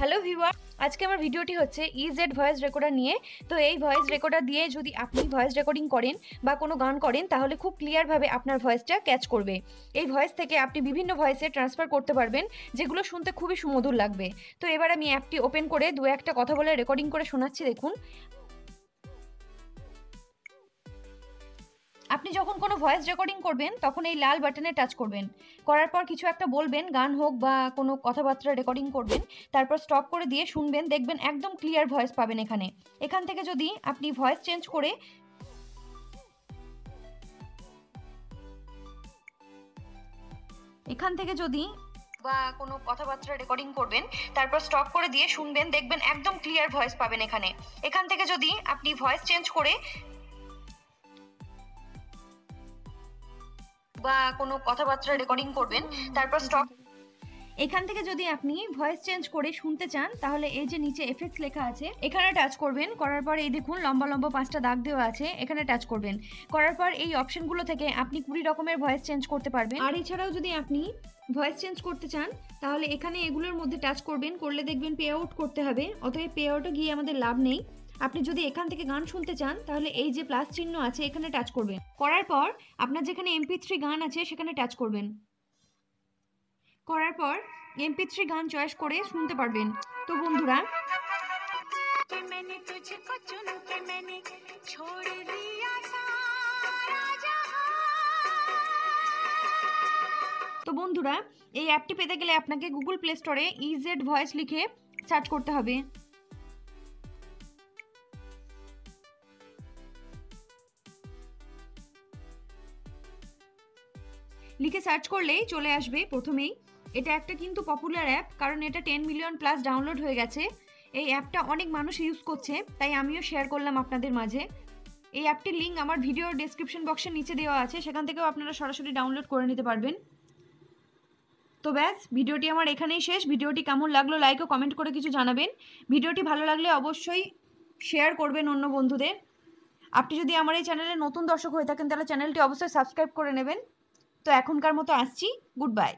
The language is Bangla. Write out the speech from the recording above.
হ্যালো ভিউয়ার আজকে আমার ভিডিওটি হচ্ছে ইজেড ভয়েস রেকর্ডার নিয়ে। তো এই ভয়েস রেকর্ডার দিয়ে যদি আপনি ভয়েস রেকর্ডিং করেন বা কোনো গান করেন, তাহলে খুব ক্লিয়ারভাবে আপনার ভয়েসটা ক্যাচ করবে। এই ভয়েস থেকে আপনি বিভিন্ন ভয়েসে ট্রান্সফার করতে পারবেন, যেগুলো শুনতে খুবই সুমধুর লাগবে। তো এবার আমি অ্যাপটি ওপেন করে দু একটা কথা বলে রেকর্ডিং করে শোনাচ্ছি, দেখুন। আপনি যখন কোনো ভয়েস রেকর্ডিং করবেন, তখন এই লাল বাটনে টাচ করবেন। করার পর কিছু একটা বলবেন, গান হোক বা কোনো কথাবার্তা রেকর্ডিং করবেন, তারপর স্টপ করে দিয়ে শুনবেন, দেখবেন একদম ক্লিয়ার ভয়েস পাবেন এখানে। এখান থেকে যদি আপনি ভয়েস চেঞ্জ করে এখান থেকে যদি বা কোনো কথাবার্তা রেকর্ডিং করবেন, তারপর স্টপ করে দিয়ে শুনবেন, দেখবেন একদম ক্লিয়ার ভয়েস পাবেন এখানে। এখান থেকে যদি আপনি ভয়েস চেঞ্জ করে বা কোনো কথাবার্তা রেকর্ডিং করবেন, তারপর স্টপ এখান থেকে যদি আপনি ভয়েস চেঞ্জ করে শুনতে চান, তাহলে এই যে নিচে এফেক্টস লেখা আছে, এখানে টাচ করবেন, করার পর এই দেখুন লম্বা লম্বা পাঁচটা দাগ দেওয়া আছে, এখানে টাচ করবেন। করার পর এই অপশনগুলো থেকে আপনি কুড়ি রকমের ভয়েস চেঞ্জ করতে পারবেন। আর এছাড়াও যদি আপনি ভয়েস চেঞ্জ করতে চান, তাহলে এখানে এগুলোর মধ্যে টাচ করবেন, করলে দেখবেন পে আউট করতে হবে, অতএব পে আউটে গিয়ে আমাদের লাভ নেই। আপনি যদি এখান থেকে গান শুনতে চান তাহলে এই যে প্লাস চিহ্ন আছে এখানে টাচ করবেন। করার পর আপনার যেখানে এমপি থ্রি গান আছে সেখানে টাচ করবেন। করার পর এমপি থ্রি গান চয়েস করে শুনতে পারবেন। তো বন্ধুরা তো বন্ধুরা এই অ্যাপটি পেতে গেলে আপনাকে গুগল প্লে স্টোরে ইজেড ভয়েস লিখে সার্চ করতে হবে। লিখে সার্চ করলেই চলে আসবে প্রথমেই। এটা একটা কিন্তু পপুলার অ্যাপ কারণ এটা টেন মিলিয়ন প্লাস ডাউনলোড হয়ে গেছে। এই অ্যাপটা অনেক মানুষ ইউজ করছে, তাই আমিও শেয়ার করলাম আপনাদের মাঝে। এই অ্যাপটির লিঙ্ক আমার ভিডিও ডেসক্রিপশন বক্সের নিচে দেওয়া আছে, সেখান থেকেও আপনারা সরাসরি ডাউনলোড করে নিতে পারবেন। তো ব্যাস ভিডিওটি আমার এখানেই শেষ। ভিডিওটি কেমন লাগল লাইক ও কমেন্ট করে কিছু জানাবেন। ভিডিওটি ভালো লাগলে অবশ্যই শেয়ার করবেন অন্য বন্ধুদের। আপনি যদি আমার এই চ্যানেলে নতুন দর্শক হয়ে থাকেন, তাহলে চ্যানেলটি অবশ্যই সাবস্ক্রাইব করে নেবেন। তো এখনকার মতো আসছি। Good bye